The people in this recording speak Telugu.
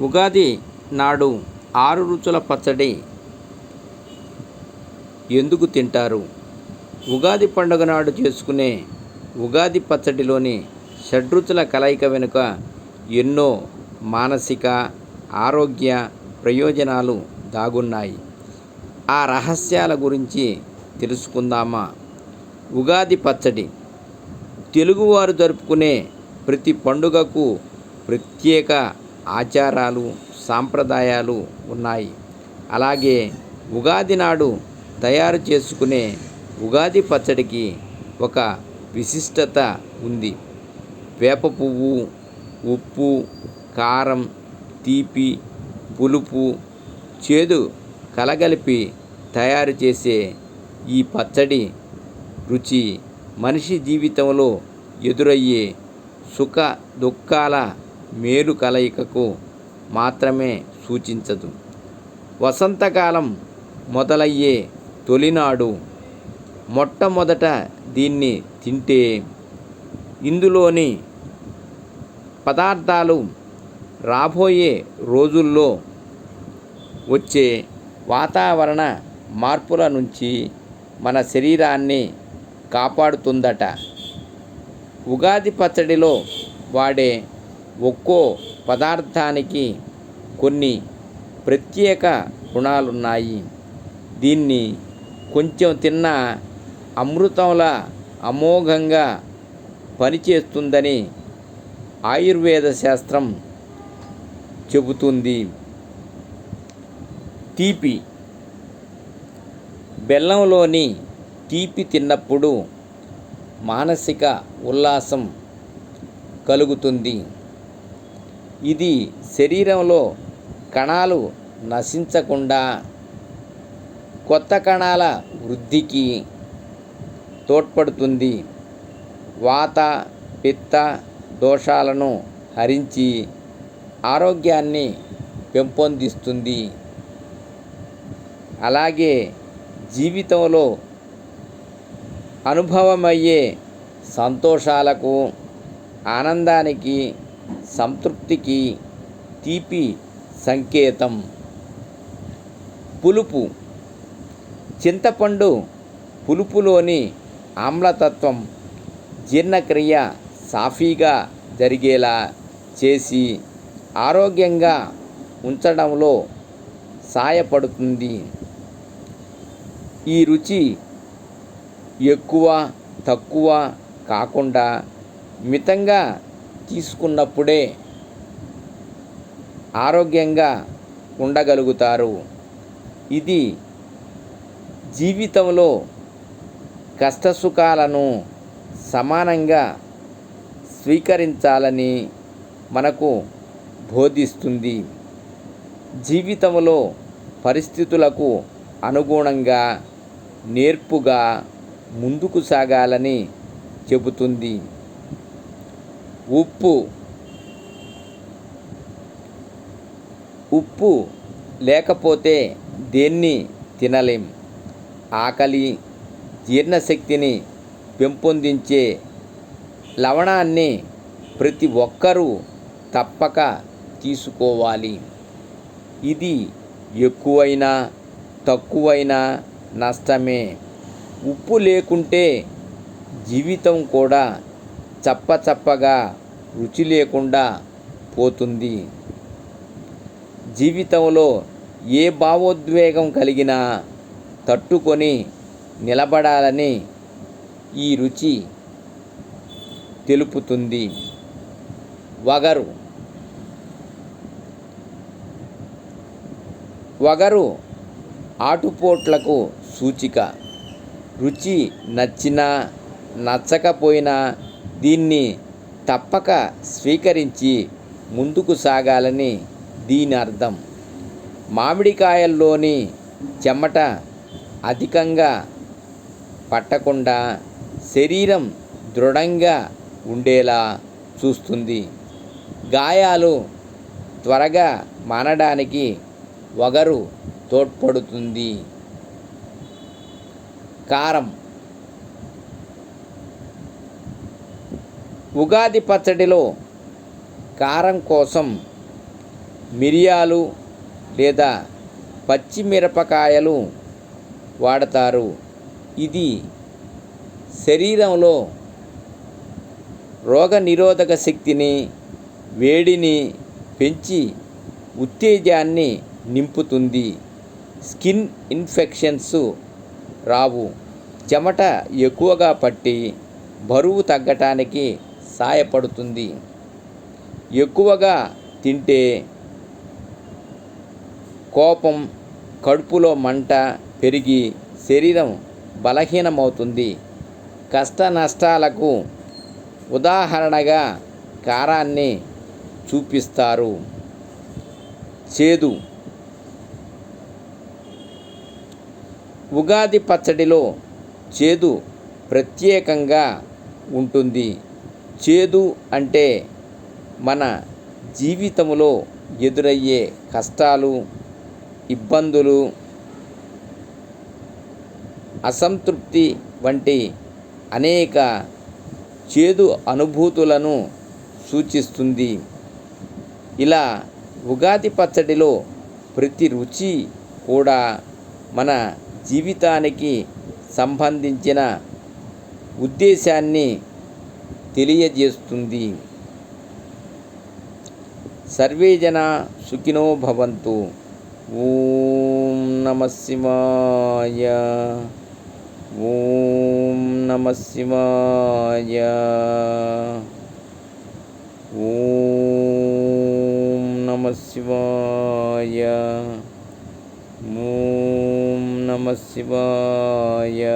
ఉగాది నాడు ఆరు రుచుల పచ్చడి ఎందుకు తింటారు? ఉగాది పండుగ నాడు చేసుకునే ఉగాది పచ్చడిలోని షడ్రుచుల కలయిక వెనుక ఎన్నో మానసిక ఆరోగ్య ప్రయోజనాలు దాగున్నాయి. ఆ రహస్యాల గురించి తెలుసుకుందామా? ఉగాది పచ్చడి తెలుగువారు జరుపుకునే ప్రతి పండుగకు ప్రత్యేక ఆచారాలు సాంప్రదాయాలు ఉన్నాయి. అలాగే ఉగాది నాడు తయారు చేసుకునే ఉగాది పచ్చడికి ఒక విశిష్టత ఉంది. వేప పువ్వు ఉప్పు కారం తీపి పులుపు చేదు కలగలిపి తయారు చేసే ఈ పచ్చడి రుచి మనిషి జీవితంలో ఎదురయ్యే సుఖ దుఃఖాల మేలు కలయికకు మాత్రమే సూచించదు. వసంతకాలం మొదలయ్యే తొలినాడు మొట్టమొదట దీన్ని తింటే ఇందులోని పదార్థాలు రాబోయే రోజుల్లో వచ్చే వాతావరణ మార్పుల నుంచి మన శరీరాన్ని కాపాడుతుందట. ఉగాది పచ్చడిలో వాడే ఒక్కో పదార్థానికి కొన్ని ప్రత్యేక గుణాలున్నాయి. దీన్ని కొంచెం తిన్న అమృతంలా అమోఘంగా పనిచేస్తుందని ఆయుర్వేద శాస్త్రం చెబుతుంది. తీపి. బెల్లంలోని తీపి తిన్నప్పుడు మానసిక ఉల్లాసం కలుగుతుంది. ఇది శరీరంలో కణాలు నశించకుండా కొత్త కణాల వృద్ధికి తోడ్పడుతుంది. వాత పిత్త దోషాలను హరించి ఆరోగ్యాన్ని పెంపొందిస్తుంది. అలాగే జీవితంలో అనుభవమయ్యే సంతోషాలకు ఆనందానికి సంతృప్తికి తీపి సంకేతం. పులుపు. చింతపండు పులుపులోని ఆమ్లతత్వం జీర్ణక్రియ సాఫీగా జరిగేలా చేసి ఆరోగ్యంగా ఉంచడంలో సాయపడుతుంది. ఈ రుచి ఎక్కువ తక్కువ కాకుండా మితంగా తీసుకున్నప్పుడే ఆరోగ్యంగా ఉండగలుగుతారు. ఇది జీవితంలో కష్టసుఖాలను సమానంగా స్వీకరించాలని మనకు బోధిస్తుంది. జీవితంలో పరిస్థితులకు అనుగుణంగా నేర్పుగా ముందుకు సాగాలని చెబుతుంది. ఉప్పు. ఉప్పు లేకపోతే దేన్ని తినలేం. ఆకలి జీర్ణశక్తిని పెంపొందించే లవణాన్ని ప్రతి ఒక్కరూ తప్పక తీసుకోవాలి. ఇది ఎక్కువైనా తక్కువైనా నష్టమే. ఉప్పు లేకుంటే జీవితం కూడా చప్పచప్పగా రుచి లేకుండా పోతుంది. జీవితంలో ఏ భావోద్వేగం కలిగినా తట్టుకొని నిలబడాలని ఈ రుచి తెలుపుతుంది. వగరు. వగరు ఆటుపోట్లకు సూచిక. రుచి నచ్చినా నచ్చకపోయినా దీన్ని తప్పక స్వీకరించి ముందుకు సాగాలని దీని అర్థం మామిడికాయల్లోని చెమట అధికంగా పట్టకుండా శరీరం దృఢంగా ఉండేలా చూస్తుంది. గాయాలు త్వరగా మానడానికి వగరు తోడ్పడుతుంది. కారం ఉగాది పచ్చడిలో కారం కోసం మిరియాలు లేదా పచ్చిమిరపకాయలు వాడతారు. ఇది శరీరంలో రోగనిరోధక శక్తిని వేడిని పెంచి ఉత్తేజాన్ని నింపుతుంది. స్కిన్ ఇన్ఫెక్షన్స్ రావు. చెమట ఎక్కువగా పట్టి బరువు తగ్గటానికి సాయపడుతుంది. ఎక్కువగా తింటే కోపం కడుపులో మంట పెరిగి శరీరం బలహీనమవుతుంది. కష్ట నష్టాలకు ఉదాహరణగా కారాన్ని చూపిస్తారు. చేదు. ఉగాది పచ్చడిలో చేదు ప్రత్యేకంగా ఉంటుంది. చేదు అంటే మన జీవితంలో ఎదురయ్యే కష్టాలు ఇబ్బందులు అసంతృప్తి వంటి అనేక చేదు అనుభూతులను సూచిస్తుంది. ఇలా ఉగాది పచ్చడిలో ప్రతి రుచి కూడా మన జీవితానికి సంబంధించిన ఉద్దేశాన్ని తెలియజేస్తుంది. సర్వే జన సుఖినో భవంతు. ఓం నమ శివాయ. ఓం నమ శివాయ. ఓం నమ శివాయ. ఓం నమ శివాయ.